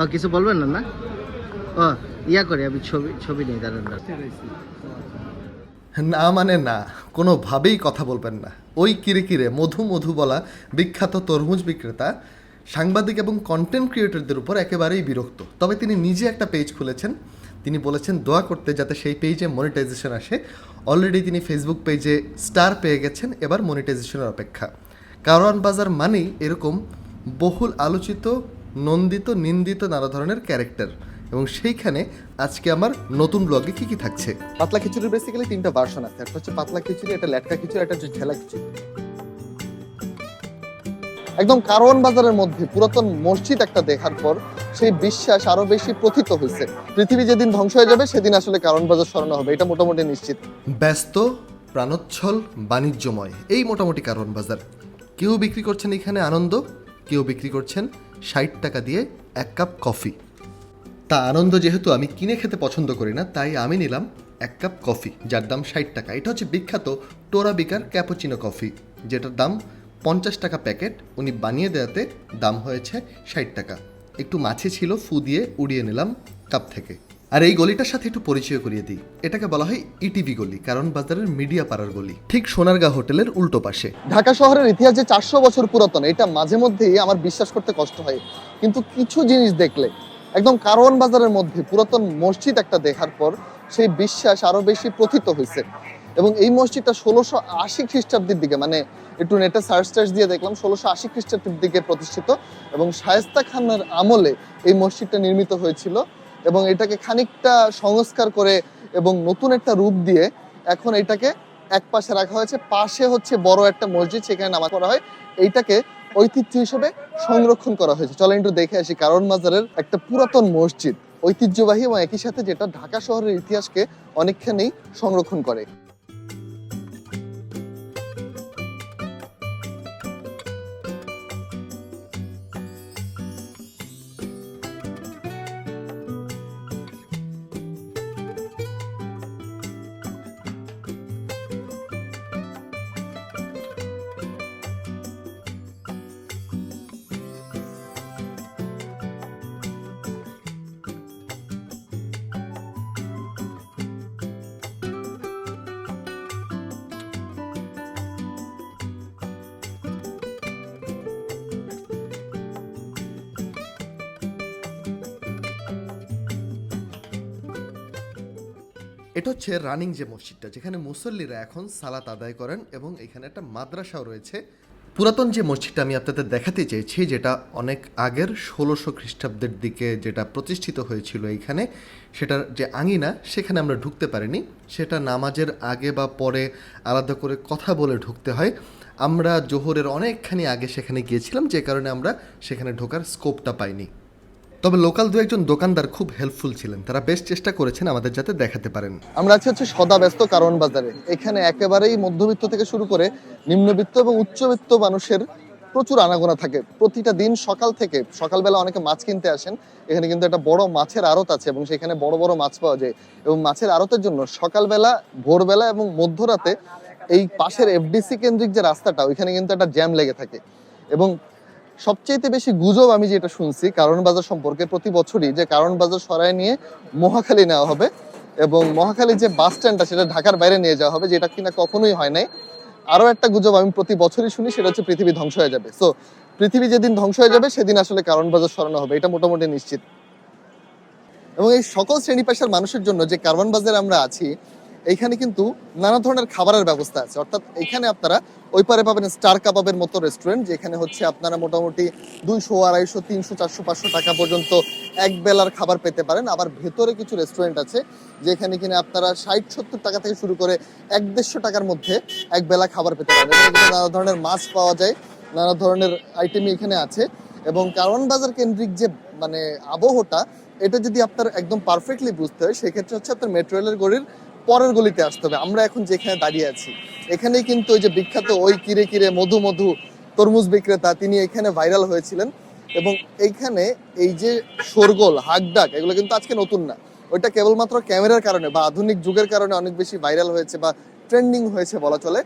ও কিছু বলবেন না না ও, ইয়া করে, আমি ছবি ছবি নেই, দাঁড়ান। না মানে না, কোনোভাবেই কথা বলবেন না। ওই কিরে মধু মধু বলা বিখ্যাত তরমুজ বিক্রেতা, সাংবাদিক এবং কন্টেন্ট ক্রিয়েটরদের উপর একেবারেই বিরক্ত। তবে তিনি নিজে একটা পেজ খুলেছেন। তিনি বলেছেন, দোয়া করতে যাতে সেই পেজে মনিটাইজেশন আসে। অলরেডি তিনি ফেসবুক পেজে স্টার পেয়ে গেছেন, এবার মনিটাইজেশনের অপেক্ষা। কারওয়ান বাজার মানেই এরকম বহুল আলোচিত নন্দিত নিন্দিত নানা ধরনের ক্যারেক্টার। এবং সেইখানে আজকে আমার নতুন ব্লগে কি কি থাকছে? পাতলা খিচুড়ির বেসিক্যালি তিনটা ভার্সন আছে। একটা হচ্ছে পাতলা খিচুড়ি একটা ল্যাটকা খিচুড়ি একটা হচ্ছে ঝেলা খিচুড়ি। একদম কারওয়ান বাজারের মধ্যে পুরাতন মসজিদ একটা দেখার পর সেই বিশ্বাস আরও বেশি প্রথিত হয়েছে। পৃথিবী যেদিন ধ্বংস হয়ে যাবে সেদিন আসলে কারওয়ান বাজার স্মরণ হবে। এটা মোটামুটি নিশ্চিত। ব্যস্ত প্রাণোচ্ছল বাণিজ্যময়। এই মোটামুটি কারওয়ান বাজার। কেউ বিক্রি করছেন এখানে আনন্দ কেউ বিক্রি করছেন ষাট টাকা দিয়ে এক কাপ কফি। তা আনন্দ যেহেতু আমি কিনে খেতে পছন্দ করি না, তাই আমি নিলাম এক কাপ কফি, যার দাম ষাট টাকা। এটা হচ্ছে বিখ্যাত টোরাবিকার ক্যাপোচিনো কফি, যেটার দাম পঞ্চাশ টাকা প্যাকেট। উনি বানিয়ে দেওয়াতে দাম হয়েছে ষাট টাকা। একটু মাছে ছিল, ফু দিয়ে উড়িয়ে নিলাম কাপ থেকে। আর এই গলিটার সাথে একটু পরিচয় করিয়ে দিই। এটাকে বলা হয় ইটিভি গলি, কারণ বাজারের মিডিয়া পাড়ার গলি। ঠিক সোনারগাঁ হোটেলের উল্টো পাশে। ঢাকা শহরের ইতিহাস যে চারশো বছর পুরাতন, এটা মাঝে মধ্যেই আমার বিশ্বাস করতে কষ্ট হয়। কিন্তু কিছু জিনিস দেখলে, একদম কারওয়ান বাজারের মধ্যে পুরাতন মসজিদ একটা দেখার পর সেই বিশ্বাস আরও বেশি প্রথিত হয়েছে। এবং এই মসজিদটা ষোলোশো আশি খ্রিস্টাব্দের দিকে মানে একটু নেটে সার্চ টার্চ দিয়ে দেখলাম, ষোলোশো আশি খ্রিস্টাব্দের দিকে প্রতিষ্ঠিত। এবং শায়েস্তা খানের আমলে এই মসজিদটা নির্মিত হয়েছিল। এবং এটাকে খানিকটা সংস্কার করে এবং নতুন একটা রূপ দিয়ে এখন এটাকে এক পাশে রাখা হয়েছে। পাশে হচ্ছে বড় একটা মসজিদ, সেখানে নামাজ করা হয়। এইটাকে ঐতিহ্য হিসেবে সংরক্ষণ করা হয়েছে। চলেন একটু দেখে আসি কারণ মাজারের একটা পুরাতন মসজিদ। ঐতিহ্যবাহী এবং একই সাথে যেটা ঢাকা শহরের ইতিহাসকে অনেকখানি সংরক্ষণ করে। এটা হচ্ছে রানিং যে মসজিদটা, যেখানে মুসল্লিরা এখন সালাত আদায় করেন এবং এখানে একটা মাদ্রাসাও রয়েছে। পুরাতন যে মসজিদটা আমি আপনাদের দেখাতে চেয়েছি, যেটা অনেক আগের ষোলোশো খ্রিস্টাব্দের দিকে যেটা প্রতিষ্ঠিত হয়েছিল এইখানে, সেটার যে আঙিনা, সেখানে আমরা ঢুকতে পারিনি। সেটা নামাজের আগে বা পরে আলাদা করে কথা বলে ঢুকতে হয়। আমরা জোহরের অনেকখানি আগে সেখানে গিয়েছিলাম, যে কারণে আমরা সেখানে ঢোকার স্কোপটা পাইনি। তবে লোকাল দু একজন দোকানদার খুব হেল্পফুল ছিলেন। তারা বেশ চেষ্টা করেছেন আমাদের যাতে দেখাতে পারেন। আমরা আছি হচ্ছে সদা ব্যস্ত কারণ বাজারে। এখানে একেবারেই মধ্যবিত্ত থেকে শুরু করে নিম্নবিত্ত এবং উচ্চবিত্ত মানুষের প্রচুর আনাগোনা থাকে। প্রতিটা দিন সকাল থেকে, সকালবেলা অনেকে মাছ কিনতে আসেন। এখানে কিন্তু একটা বড় মাছের আড়ত আছে এবং সেখানে বড় বড় মাছ পাওয়া যায়। এবং মাছের আড়তের জন্য সকালবেলা, ভোরবেলা এবং মধ্যরাতে এই পাশের এফডিসি কেন্দ্রিক যে রাস্তাটা, ওইখানে কিন্তু একটা জ্যাম লেগে থাকে। এবং সবচেয়ে বেশি গুজব আমি যেটা শুনছি কারণ বাজার সম্পর্কে প্রতি বছরই যে কারণ বাজার সরাই নিয়ে মহাখালী নেওয়া হবে এবং মহাখালী যে বাস স্ট্যান্ডটা সেটা ঢাকার বাইরে নিয়ে যাওয়া হবে, যেটা কিনা কখনোই হয় নাই। আরও একটা গুজব আমি প্রতি বছরই শুনি, সেটা হচ্ছে পৃথিবী ধ্বংস হয়ে যাবে। সো পৃথিবী যেদিন ধ্বংস হয়ে যাবে, সেদিন আসলে কারণ বাজার সরানো হবে, এটা মোটামুটি নিশ্চিত। এবং এই সকল শ্রেণি পেশার মানুষের জন্য যে কারওয়ান বাজারে আমরা আছি এইখানে কিন্তু নানা ধরনের খাবারের ব্যবস্থা আছে। অর্থাৎ এখানে আপনারা ওই পারে পাবেন স্টার কাবাবের মতো রেস্টুরেন্ট যেখানে হচ্ছে আপনারা মোটামুটি দুইশো, আড়াইশো, তিনশো, চারশো, পাঁচশো টাকা পর্যন্ত এক বেলার খাবার পেতে পারেন। আবার ভেতরে কিছু রেস্টুরেন্ট আছে, যেখানে কিনে আপনারা ষাট, সত্তর টাকা থেকে শুরু করে এক দেড়শো টাকার মধ্যে এক বেলা খাবার পেতে পারেন। নানা ধরনের মাছ পাওয়া যায়, নানা ধরনের আইটেমই এখানে আছে এবং কারওয়ান বাজার কেন্দ্রিক যে মানে আবহটা এটা যদি আপনার একদম পারফেক্টলি বুঝতে হয়, সেক্ষেত্রে হচ্ছে আপনার মেট্রো রেলের গলির পরের গলিতে আসতে হবে। আমরা এখন যেখানে দাঁড়িয়ে আছি, এখানেই কিন্তু ওই যে বিখ্যাত ওই কিরে কিরে মধু মধু তরমুজ বিক্রেতা, তিনি এখানে ভাইরাল হয়েছিলেন এবং এইখানে এই যে শোরগোল হাকডাক এগুলো কিন্তু আজকে নতুন না। ওইটা কেবলমাত্র ক্যামেরার কারণে বা আধুনিক যুগের কারণে অনেক বেশি ভাইরাল হয়েছে বা ট্রেন্ডিং হয়েছে বলা চলে।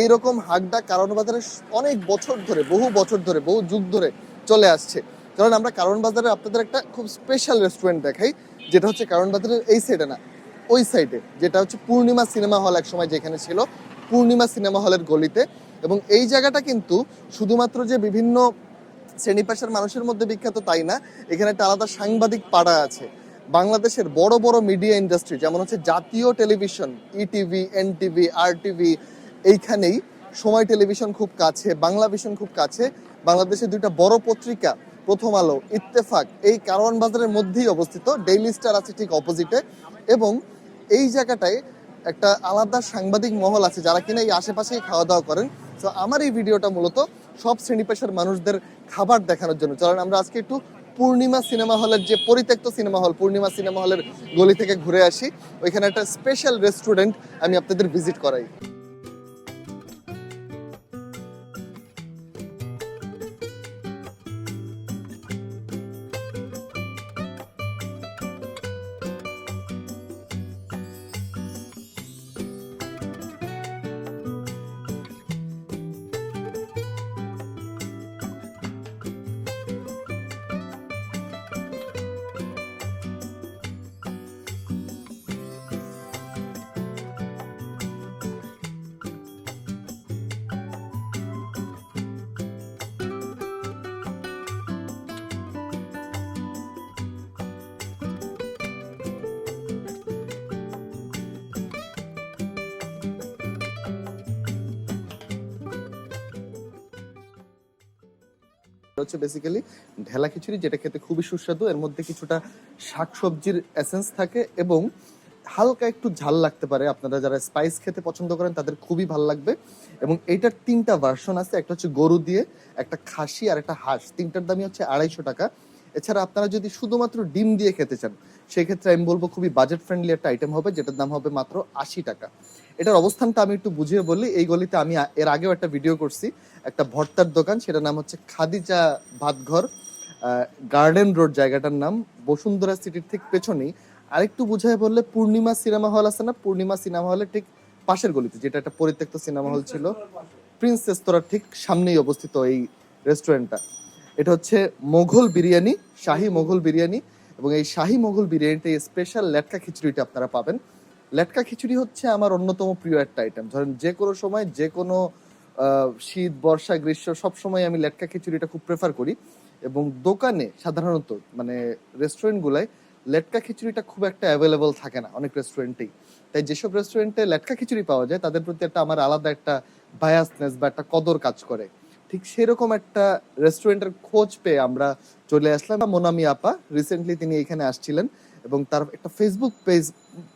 এইরকম হাকডাক কারণ বাজারে অনেক বছর ধরে, বহু বছর ধরে, বহু যুগ ধরে চলে আসছে। কারণ আমরা কারণ বাজারে আপনাদের একটা খুব স্পেশাল রেস্টুরেন্ট দেখাই, যেটা হচ্ছে কারণ বাজারের এই সাইডে না। ওই সাইডে, যেটা হচ্ছে পূর্ণিমা সিনেমা হল এক সময় যেখানে ছিল, পূর্ণিমা সিনেমা হলের গলিতে। এবং এই জায়গাটা কিন্তু শুধুমাত্র যে বিভিন্ন শ্রেণি পেশার মানুষের মধ্যে বিখ্যাত তাই না, এখানে একটা আলাদা সাংবাদিক পাড়া আছে। বাংলাদেশের বড় বড় মিডিয়া ইন্ডাস্ট্রি যেমন হচ্ছে জাতীয় television ETV NTV R TV এইখানেই সময় টেলিভিশন খুব কাছে, বাংলা ভিশন খুব কাছে। বাংলাদেশের দুইটা বড় পত্রিকা, প্রথম আলো, ইত্তেফাক, এই কারওয়ান বাজারের মধ্যেই অবস্থিত ডেইলি স্টার আছে ঠিক অপোজিটে এবং এই জায়গাটায় একটা আলাদা সাংবাদিক মহল আছে যারা কিনা এই আশেপাশেই খাওয়া দাওয়া করেন। তো আমার এই ভিডিওটা মূলত সব শ্রেণি পেশার মানুষদের খাবার দেখানোর জন্য। চলেন, আমরা আজকে একটু পূর্ণিমা সিনেমা হলের যে পরিত্যক্ত সিনেমা হল, পূর্ণিমা সিনেমা হলের গলি থেকে ঘুরে আসি। ওইখানে একটা স্পেশাল রেস্টুরেন্ট আমি আপনাদের ভিজিট করাই। হচ্ছে বেসিক্যালি ঢেলা খিচুড়ি, যেটা খেতে খুবই সুস্বাদু। এর মধ্যে কিছুটা শাকসবজির এসেন্স থাকে এবং হালকা একটু ঝাল লাগতে পারে। আপনারা যারা স্পাইস খেতে পছন্দ করেন, তাদের খুবই ভালো লাগবে। এবং এইটার তিনটা ভার্সন আছে। একটা হচ্ছে গরু দিয়ে, একটা খাসি আর একটা হাঁস। তিনটার দামই হচ্ছে আড়াইশো টাকা। এছাড়া আপনারা যদি শুধুমাত্র ডিম দিয়ে খেতে চান সেক্ষেত্রে আমি বলব খুবই বাজেট ফ্রেন্ডলি একটা আইটেম হবে যেটার দাম হবে মাত্র আশি টাকা। এটার অবস্থানটা আমি একটু বুঝিয়ে বলি এই গলিতে আমি এর আগেও একটা ভিডিও করছি একটা ভর্তার দোকান সেটার নাম হচ্ছে খাদিজা ভাতঘর গার্ডেন রোড জায়গাটার নাম। বসুন্ধরা সিটির ঠিক পেছনেই। আরেকটু বুঝায় বললে পূর্ণিমা সিনেমা হল আছে না? পূর্ণিমা সিনেমা হলের ঠিক পাশের গলিতে যেটা একটা পরিত্যক্ত সিনেমা হল ছিল। প্রিন্স রেস্তোরাঁর ঠিক সামনেই অবস্থিত এই রেস্টুরেন্টটা এটা হচ্ছে মোঘল বিরিয়ানি, শাহী মোঘল বিরিয়ানি এবং এই শাহী মোঘল বিরিয়ানিতে স্পেশাল লেটকা খিচুড়িটা আপনারা পাবেন। লেটকা খিচুড়ি হচ্ছে আমার অন্যতম প্রিয় একটা আইটেম ধরেন যে কোনো সময়, যে কোনো শীত, বর্ষা, গ্রীষ্ম, সব সময় আমি লেটকা খিচুড়িটা খুব প্রেফার করি এবং দোকানে সাধারণত মানে রেস্টুরেন্টগুলোয় লেটকা খিচুড়িটা খুব একটা অ্যাভেলেবল থাকে না অনেক রেস্টুরেন্টেই তাই যেসব রেস্টুরেন্টে লেটকা খিচুড়ি পাওয়া যায়, তাদের প্রতি একটা আমার আলাদা একটা বায়াসনেস বা একটা কদর কাজ করে। ঠিক সেরকম একটা রেস্টুরেন্টের খোঁজ পেয়ে আমরা চলে আসলাম। মোনামি আপা রিসেন্টলি তিনি এখানে আসছিলেন এবং তার একটা ফেসবুক পেজ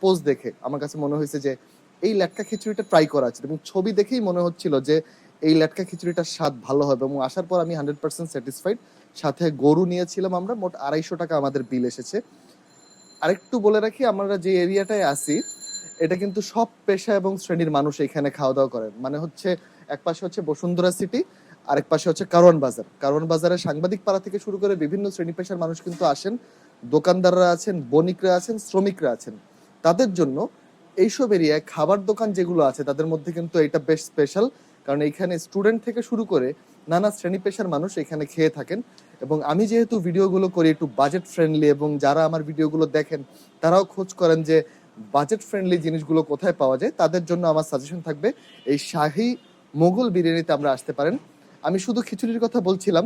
পোস্ট দেখে আমার কাছে মনে হয়েছে যে এই লেটকা খিচুড়িটা ট্রাই করা আছে এবং ছবি দেখেই মনে হচ্ছিল যে এই লেটকা খিচুড়িটার স্বাদ ভালো হবে এবং আসার পর আমি হান্ড্রেড পার্সেন্ট স্যাটিসফাইড সাথে গরু নিয়েছিলাম আমরা, মোট আড়াইশো টাকা আমাদের বিল এসেছে। আরেকটু বলে রাখি, আমরা যে এরিয়াটায় আছি, এটা কিন্তু সব পেশা এবং শ্রেণির মানুষ এখানে খাওয়া দাওয়া করেন। মানে হচ্ছে এক পাশে হচ্ছে বসুন্ধরা সিটি আরেক পাশে হচ্ছে কারওয়ান বাজার। কারওয়ান বাজারে সাংবাদিক পাড়া থেকে শুরু করে বিভিন্ন শ্রেণি পেশার মানুষ কিন্তু আসেন। দোকানদাররা আছেন, বণিকরা আছেন, শ্রমিকরা আছেন। তাদের জন্য এইসব এরিয়ায় খাবার দোকান যেগুলো আছে, তাদের মধ্যে কিন্তু এটা বেশ স্পেশাল কারণ এইখানে স্টুডেন্ট থেকে শুরু করে নানা শ্রেণি পেশার মানুষ এখানে খেয়ে থাকেন। এবং আমি যেহেতু ভিডিওগুলো করি একটু বাজেট ফ্রেন্ডলি এবং যারা আমার ভিডিওগুলো দেখেন, তারাও খোঁজ করেন যে বাজেট ফ্রেন্ডলি জিনিসগুলো কোথায় পাওয়া যায়, তাদের জন্য আমার সাজেশন থাকবে, এই শাহী মোগল বিরিয়ানিতে আমরা আসতে পারেন। আমি শুধু খিচুড়ির কথা বলছিলাম,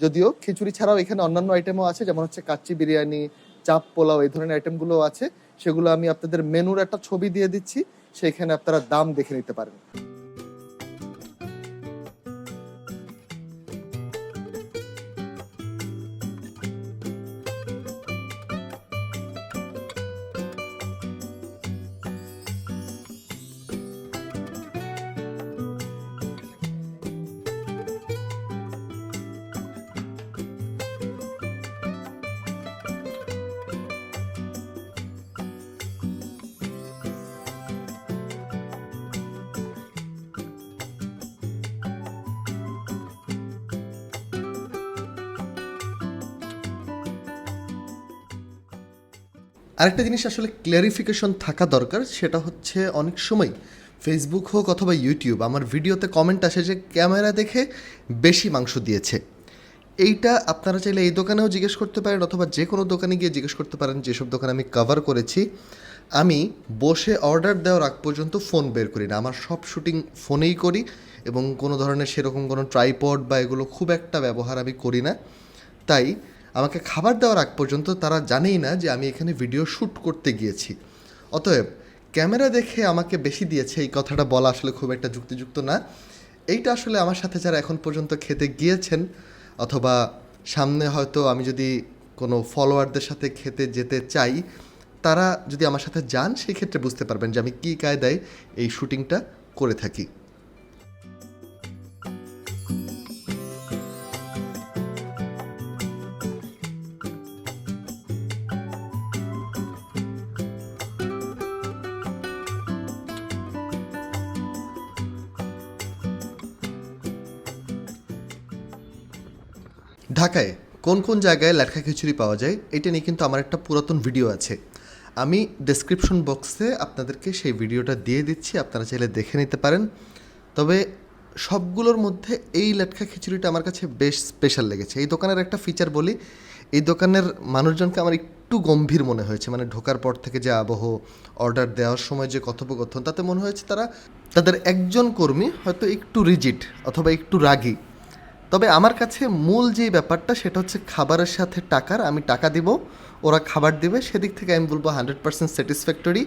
যদিও খিচুড়ি ছাড়াও এখানে অন্যান্য আইটেমও আছে, যেমন হচ্ছে কাচ্চি বিরিয়ানি, চাপ পোলাও, এই ধরনের আইটেমগুলো আছে। সেগুলো আমি আপনাদের মেনুর একটা ছবি দিয়ে দিচ্ছি, সেখানে আপনারা দাম দেখে নিতে পারেন। আরেকটা জিনিস আসলে ক্লিয়ারিফিকেশন থাকা দরকার, সেটা হচ্ছে অনেক সময় ফেসবুক হোক অথবা ইউটিউব আমার ভিডিওতে কমেন্ট আসে যে ক্যামেরা দেখে বেশি মাংস দিয়েছে। এইটা আপনারা চাইলে এই দোকানেও জিজ্ঞেস করতে পারেন অথবা যে কোনো দোকানে গিয়ে জিজ্ঞেস করতে পারেন যেসব দোকান আমি কভার করেছি। আমি বসে অর্ডার দেওয়ার আগ পর্যন্ত ফোন বের করি না। আমার সব শুটিং ফোনেই করি এবং কোনো ধরনের সেরকম কোনো ট্রাইপড বা এগুলো খুব একটা ব্যবহার আমি করি না। তাই আমাকে খাবার দেওয়ার আগ পর্যন্ত তারা জানেই না যে আমি এখানে ভিডিও শ্যুট করতে গিয়েছি। অতএব, ক্যামেরা দেখে আমাকে বেশি দিয়েছে এই কথাটা বলা আসলে খুব একটা যুক্তিযুক্ত না। এইটা আসলে আমার সাথে যারা এখন পর্যন্ত খেতে গিয়েছেন, অথবা সামনে হয়তো আমি যদি কোনো ফলোয়ারদের সাথে খেতে যেতে চাই, তারা যদি আমার সাথে যান, সেই ক্ষেত্রে বুঝতে পারবেন যে আমি কী কায়দায় এই শুটিংটা করে থাকি। ঢাকায় কোন কোন জায়গায় ল্যাটকা খিচুড়ি পাওয়া যায়, এটা নিয়ে কিন্তু আমার একটা পুরাতন ভিডিও আছে। আমি ডেসক্রিপশন বক্সে আপনাদেরকে সেই ভিডিওটা দিয়ে দিচ্ছি, আপনারা চাইলে দেখে নিতে পারেন। তবে সবগুলোর মধ্যে এই ল্যাটকা খিচুড়িটা আমার কাছে বেশ স্পেশাল লেগেছে। এই দোকানের একটা ফিচার বলি, এই দোকানের মানুষজনকে আমার একটু গম্ভীর মনে হয়েছে। মানে ঢোকার পর থেকে যে আবহ অর্ডার দেওয়ার সময় যে কথোপকথন, তাতে মনে হয়েছে তারা, তাদের একজন কর্মী হয়তো একটু রিজিট অথবা একটু রাগী। তবে আমার কাছে মূল যে ব্যাপারটা সেটা হচ্ছে খাবারের সাথে টাকার, আমি টাকা দিব, ওরা খাবার দিবে, সেদিক থেকে আমি বলব হান্ড্রেড পার্সেন্ট স্যাটিসফ্যাক্টরি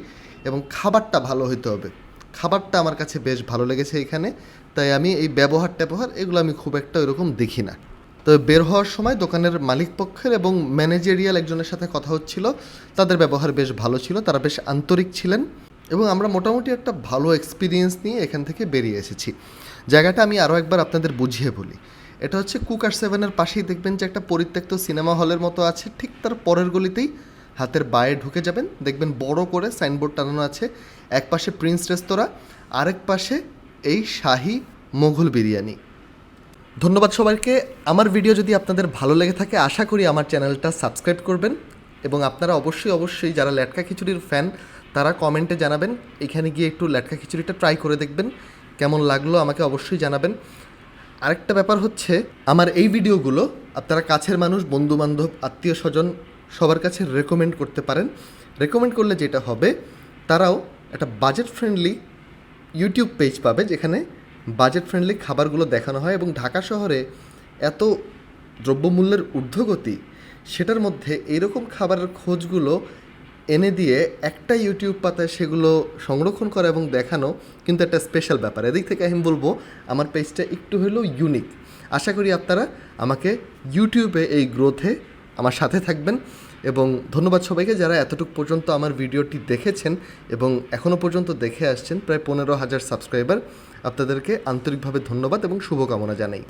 এবং খাবারটা ভালো হইতে হবে। খাবারটা আমার কাছে বেশ ভালো লেগেছে এখানে, তাই আমি এই ব্যবহার ট্যাবহার এগুলো আমি খুব একটা ওইরকম দেখি না। তবে বের হওয়ার সময় দোকানের মালিক পক্ষের এবং ম্যানেজেরিয়াল একজনের সাথে কথা হচ্ছিল, তাদের ব্যবহার বেশ ভালো ছিল, তারা বেশ আন্তরিক ছিলেন এবং আমরা মোটামুটি একটা ভালো এক্সপিরিয়েন্স নিয়ে এখান থেকে বেরিয়ে এসেছি। জায়গাটা আমি আরও একবার আপনাদের বুঝিয়ে বলি। এটা হচ্ছে কুকার সেভেনের পাশেই দেখবেন যে একটা পরিত্যক্ত সিনেমা হলের মতো আছে, ঠিক তার পরের গলিতেই হাতের বায়ে ঢুকে যাবেন। দেখবেন বড় করে সাইনবোর্ড টানানো আছে, এক পাশে প্রিন্স রেস্তোরাঁ, আরেক পাশে এই শাহি মোঘল বিরিয়ানি। ধন্যবাদ সবাইকে। আমার ভিডিও যদি আপনাদের ভালো লেগে থাকে, আশা করি আমার চ্যানেলটা সাবস্ক্রাইব করবেন এবং আপনারা অবশ্যই অবশ্যই যারা ল্যাটকা খিচুড়ির ফ্যান, তারা কমেন্টে জানাবেন। এখানে গিয়ে একটু ল্যাটকা খিচুড়িটা ট্রাই করে দেখবেন, কেমন লাগল আমাকে অবশ্যই জানাবেন। আরেকটা ব্যাপার হচ্ছে, আমার এই ভিডিওগুলো আপনারা কাছের মানুষ বন্ধু বান্ধব আত্মীয় স্বজন সবার কাছে রেকমেন্ড করতে পারেন। রেকমেন্ড করলে যেটা হবে, তারাও একটা বাজেট ফ্রেন্ডলি ইউটিউব পেজ পাবে, যেখানে বাজেট ফ্রেন্ডলি খাবারগুলো দেখানো হয় এবং ঢাকা শহরে এত দ্রব্যমূল্যের ঊর্ধ্বগতি, সেটার মধ্যে এরকম খাবারের খোঁজগুলো এনে দিয়ে একটা ইউটিউব পাতায় সেগুলো সংরক্ষণ করা এবং দেখানো কিন্তু একটা স্পেশাল ব্যাপার। এদিক থেকে আমি বলব, আমার পেজটা একটু হলেও ইউনিক আশা করি আপনারা আমাকে ইউটিউবে এই গ্রোথে আমার সাথে থাকবেন এবং ধন্যবাদ সবাইকে যারা এতটুকু পর্যন্ত আমার ভিডিওটি দেখেছেন এবং এখনও পর্যন্ত দেখে আসছেন, প্রায় পনেরো হাজার সাবস্ক্রাইবার আপনাদেরকে আন্তরিকভাবে ধন্যবাদ এবং শুভকামনা জানাই।